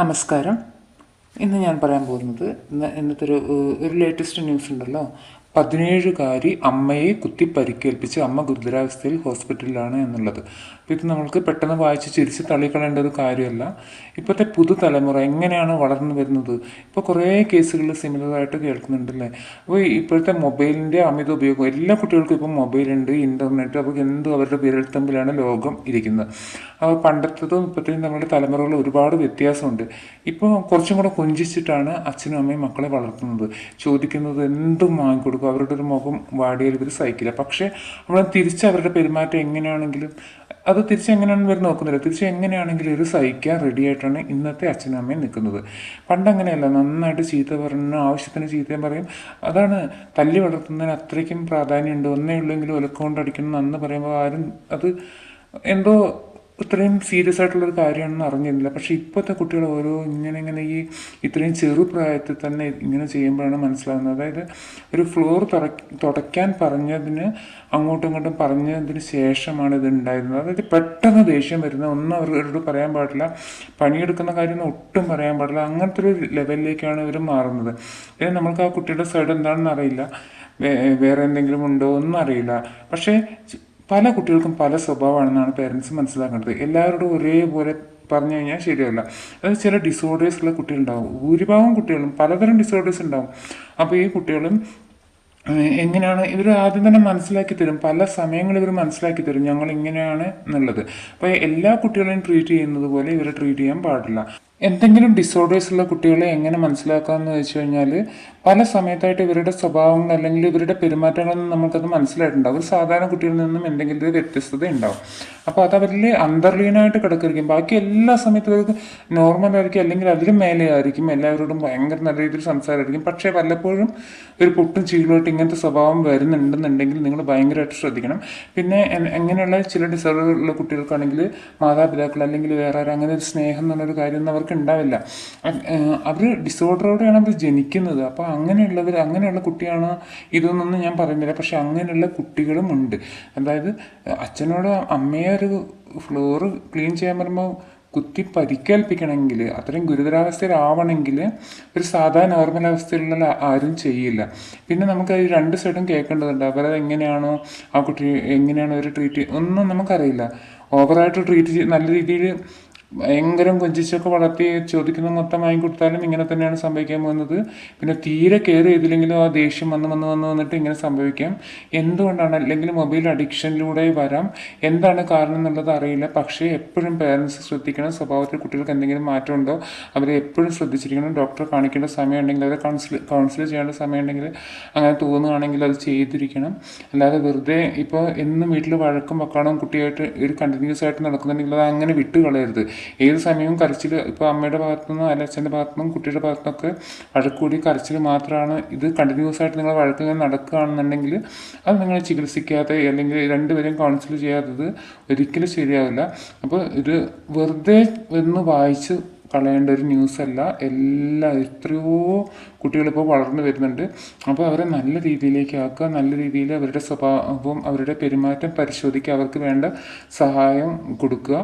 നമസ്കാരം. ഇന്ന് ഞാൻ പറയാൻ പോകുന്നത് ഇന്ന് ഇന്നത്തെ ഒരു ഒരു ലേറ്റസ്റ്റ് ന്യൂസ് ഉണ്ടല്ലോ. പതിനേഴുകാരി അമ്മയെ കുത്തി പരിക്കേൽപ്പിച്ച് അമ്മ ഗുരുതരാവസ്ഥയിൽ ഹോസ്പിറ്റലിലാണ് എന്നുള്ളത്. അപ്പോൾ ഇത് നമ്മൾക്ക് പെട്ടെന്ന് വായിച്ച് ചിരിച്ച് തള്ളിക്കളയേണ്ട ഒരു കാര്യമല്ല. ഇപ്പോഴത്തെ പുതുതലമുറ എങ്ങനെയാണ് വളർന്നു വരുന്നത്? ഇപ്പോൾ കുറേ കേസുകൾ സിമിലറായിട്ട് കേൾക്കുന്നുണ്ടല്ലേ? അപ്പോൾ ഇപ്പോഴത്തെ മൊബൈലിന്റെ അമിത ഉപയോഗം എല്ലാ കുട്ടികൾക്കും ഇപ്പോൾ മൊബൈലുണ്ട് ഇന്റർനെറ്റ് അപ്പോൾ എന്തും അവരുടെ വിരൽത്തമ്പിലാണ് ലോകം ഇരിക്കുന്നത്. അപ്പോൾ പണ്ടത്തതും ഇപ്പോഴത്തെയും നമ്മുടെ തലമുറകൾ ഒരുപാട് വ്യത്യാസമുണ്ട്. ഇപ്പോൾ കുറച്ചും കൂടെ കൊഞ്ചിച്ചിട്ടാണ് അച്ഛനും അമ്മയും മക്കളെ വളർത്തുന്നത്. ചോദിക്കുന്നത് എന്തും വാങ്ങിക്കൊടുക്കും അവരുടെ ഒരു മുഖം വാടിയാൽ ഇവർ സഹിക്കില്ല. പക്ഷേ നമ്മൾ തിരിച്ച് അവരുടെ പെരുമാറ്റം എങ്ങനെയാണെങ്കിലും അത് തിരിച്ച് എങ്ങനെയാണെന്ന് ഇവർ നോക്കുന്നില്ല തിരിച്ച് എങ്ങനെയാണെങ്കിലും ഒരു സഹിക്കാൻ റെഡി ആയിട്ടാണ് ഇന്നത്തെ അച്ഛനും അമ്മയും നിൽക്കുന്നത്. പണ്ട് അങ്ങനെയല്ല നന്നായിട്ട് ചീത്ത പറഞ്ഞു ആവശ്യത്തിന് ചീത്തയും പറയും. അതാണ് തല്ലി വളർത്തുന്നതിന് അത്രയ്ക്കും പ്രാധാന്യമുണ്ട്. ഒന്നേ ഉള്ളെങ്കിലും ഒലക്കൊണ്ട് അടിക്കണം നന്ന് പറയുമ്പോൾ ആരും അത് എന്തോ ഇത്രയും സീരിയസ് ആയിട്ടുള്ള ഒരു കാര്യമാണെന്ന് അറിഞ്ഞിരുന്നില്ല. പക്ഷേ ഇപ്പോഴത്തെ കുട്ടികൾ ഓരോ ഇങ്ങനെ ഇങ്ങനെ ഈ ഇത്രയും ചെറുപ്രായത്തിൽ തന്നെ ഇങ്ങനെ ചെയ്യുമ്പോഴാണ് മനസ്സിലാകുന്നത് അതായത് ഒരു ഫ്ലോർ തുടയ്ക്കാൻ പറഞ്ഞതിന് അങ്ങോട്ടും ഇങ്ങോട്ടും പറഞ്ഞതിന് ശേഷമാണ് ഇത് ഉണ്ടായിരുന്നത്. അതായത് പെട്ടെന്ന് ദേഷ്യം വരുന്ന ഒന്നും അവരോട് പറയാൻ പാടില്ല. പണിയെടുക്കുന്ന കാര്യം ഒട്ടും പറയാൻ പാടില്ല. അങ്ങനത്തെ ഒരു ലെവലിലേക്കാണ് ഇവർ മാറുന്നത്. പിന്നെ നമ്മൾക്ക് ആ കുട്ടിയുടെ സൈഡ് എന്താണെന്ന് അറിയില്ല. വേറെ എന്തെങ്കിലും ഉണ്ടോ ഒന്നും അറിയില്ല പക്ഷേ പല കുട്ടികൾക്കും പല സ്വഭാവമാണെന്നാണ് പേരൻസ് മനസ്സിലാക്കേണ്ടത്. എല്ലാവരോടും ഒരേപോലെ പറഞ്ഞു കഴിഞ്ഞാൽ ശരിയല്ല അതായത് ചില ഡിസോർഡേഴ്സ് ഉള്ള കുട്ടികളുണ്ടാവും. ഭൂരിഭാഗം കുട്ടികളും പലതരം ഡിസോർഡേഴ്സ് ഉണ്ടാവും. അപ്പോൾ ഈ കുട്ടികളും എങ്ങനെയാണ് ഇവർ ആദ്യം തന്നെ മനസ്സിലാക്കി തരും. പല സമയങ്ങളിൽ ഇവർ മനസ്സിലാക്കി തരും. ഞങ്ങൾ ഇങ്ങനെയാണ് എന്നുള്ളത്. അപ്പോൾ എല്ലാ കുട്ടികളെയും ട്രീറ്റ് ചെയ്യുന്നത് പോലെ ഇവരെ ട്രീറ്റ് ചെയ്യാൻ പാടില്ല. എന്തെങ്കിലും ഡിസോർഡേഴ്സ് ഉള്ള കുട്ടികളെ എങ്ങനെ മനസ്സിലാക്കാമെന്ന് വെച്ച് കഴിഞ്ഞാൽ പല സമയത്തായിട്ട് ഇവരുടെ സ്വഭാവങ്ങൾ അല്ലെങ്കിൽ ഇവരുടെ പെരുമാറ്റങ്ങളിൽ നിന്ന് നമുക്കത് മനസ്സിലായിട്ടുണ്ടാവും. ഒരു സാധാരണ കുട്ടികളിൽ നിന്നും എന്തെങ്കിലും ഒരു വ്യത്യസ്തത ഉണ്ടാവും. അപ്പോൾ അത് അവരിൽ അന്തർലീനമായിട്ട് കിടക്കിരിക്കും ബാക്കി എല്ലാ സമയത്തും അവർക്ക് നോർമൽ ആയിരിക്കും അല്ലെങ്കിൽ അതിലും മേലെ ആയിരിക്കും എല്ലാവരോടും ഭയങ്കര നല്ല രീതിയിൽ സംസാരമായിരിക്കും. പക്ഷേ വല്ലപ്പോഴും ഒരു പൊട്ടും ചീളുമായിട്ട് ഇങ്ങനത്തെ സ്വഭാവം വരുന്നുണ്ടെന്നുണ്ടെങ്കിൽ നിങ്ങൾ ഭയങ്കരമായിട്ട് ശ്രദ്ധിക്കണം. പിന്നെ എങ്ങനെയുള്ള ചില ഡിസോർഡർ ഉള്ള കുട്ടികൾക്കാണെങ്കിൽ മാതാപിതാക്കൾ അല്ലെങ്കിൽ വേറെ ആരും അങ്ങനെ ഒരു സ്നേഹം എന്നുള്ളൊരു കാര്യമൊന്നും അവർക്ക് ഉണ്ടാവില്ല. അവർ ഡിസോർഡറോടെയാണ് അവർ ജനിക്കുന്നത്. അപ്പോൾ അങ്ങനെയുള്ളവർ അങ്ങനെയുള്ള കുട്ടിയാണ് ഇതൊന്നും ഞാൻ പറയുന്നില്ല. പക്ഷെ അങ്ങനെയുള്ള കുട്ടികളും ഉണ്ട്. അതായത് അച്ഛനോട് അമ്മയെ ഒരു ഫ്ലോറ് ക്ലീൻ ചെയ്യാൻ പറയുമ്പോൾ കുത്തി പരിക്കേൽപ്പിക്കണമെങ്കിൽ അത്രയും ഗുരുതരാവസ്ഥയിലാവണമെങ്കിൽ ഒരു സാധാരണ നോർമൽ അവസ്ഥയിലുള്ള ആരും ചെയ്യില്ല. പിന്നെ നമുക്ക് ഈ രണ്ട് സൈഡും കേൾക്കേണ്ടതുണ്ട്. അവരത് എങ്ങനെയാണോ ആ കുട്ടി എങ്ങനെയാണോ ഒരു ട്രീറ്റ് ഒന്നും നമുക്കറിയില്ല. ഓവറായിട്ട് ട്രീറ്റ് നല്ല രീതിയിൽ ഭയങ്കരം കൊഞ്ചിച്ചൊക്കെ വളർത്തി ചോദിക്കുന്ന മൊത്തം വാങ്ങി കൊടുത്താലും ഇങ്ങനെ തന്നെയാണ് സംഭവിക്കാൻ പോകുന്നത്. പിന്നെ തീരെ കെയർ ചെയ്തില്ലെങ്കിലും ആ ദേഷ്യം വന്ന് വന്ന് വന്ന് വന്നിട്ട് ഇങ്ങനെ സംഭവിക്കാം. എന്തുകൊണ്ടാണ്? അല്ലെങ്കിൽ മൊബൈൽ അഡിക്ഷനിലൂടെ വരാം. എന്താണ് കാരണം എന്നുള്ളത് അറിയില്ല. പക്ഷേ എപ്പോഴും പേരൻസ് ശ്രദ്ധിക്കണം. സ്വഭാവത്തിൽ കുട്ടികൾക്ക് എന്തെങ്കിലും മാറ്റമുണ്ടോ? അവരെ എപ്പോഴും ശ്രദ്ധിച്ചിരിക്കണം. ഡോക്ടറെ കാണിക്കേണ്ട സമയം ഉണ്ടെങ്കിൽ അവരെ കൗൺസിൽ കൗൺസിൽ ചെയ്യേണ്ട സമയം ഉണ്ടെങ്കിൽ അങ്ങനെ തോന്നുകയാണെങ്കിൽ അത് ചെയ്തിരിക്കണം. അല്ലാതെ വെറുതെ ഇപ്പോൾ എന്നും വീട്ടിൽ വഴക്കും വക്കാണും കുട്ടിയായിട്ട് ഒരു കണ്ടിന്യൂസ് ആയിട്ട് നടക്കുന്നുണ്ടെങ്കിൽ അത് അങ്ങനെ വിട്ട് കളയരുത് ഏത് സമയവും കരച്ചിൽ ഇപ്പോൾ അമ്മയുടെ ഭാഗത്തു ഭാഗത്തുനിന്നും അല്ല അച്ഛന്റെ ഭാഗത്തുനിന്നും കുട്ടിയുടെ ഭാഗത്തുനിന്നൊക്കെ വഴക്കൂടി കരച്ചിൽ മാത്രമാണ് ഇത് കണ്ടിന്യൂസ് ആയിട്ട് നിങ്ങൾ വഴക്ക് ഇങ്ങനെ നടക്കുകയാണെന്നുണ്ടെങ്കിൽ അത് നിങ്ങൾ ചികിത്സിക്കാതെ അല്ലെങ്കിൽ രണ്ടുപേരും കൗൺസിൽ ചെയ്യാത്തത് ഒരിക്കലും ശരിയാവില്ല. അപ്പോൾ ഇത് വെറുതെ ഒന്ന് വായിച്ച് കളയേണ്ട ഒരു ന്യൂസ് അല്ല എല്ലാ എത്രയോ കുട്ടികളിപ്പോൾ വളർന്നു വരുന്നുണ്ട്. അപ്പോൾ അവരെ നല്ല രീതിയിലേക്ക് ആക്കുക നല്ല രീതിയിൽ അവരുടെ സ്വഭാവം അവരുടെ പെരുമാറ്റം പരിശോധിക്കുക അവർക്ക് വേണ്ട സഹായം കൊടുക്കുക.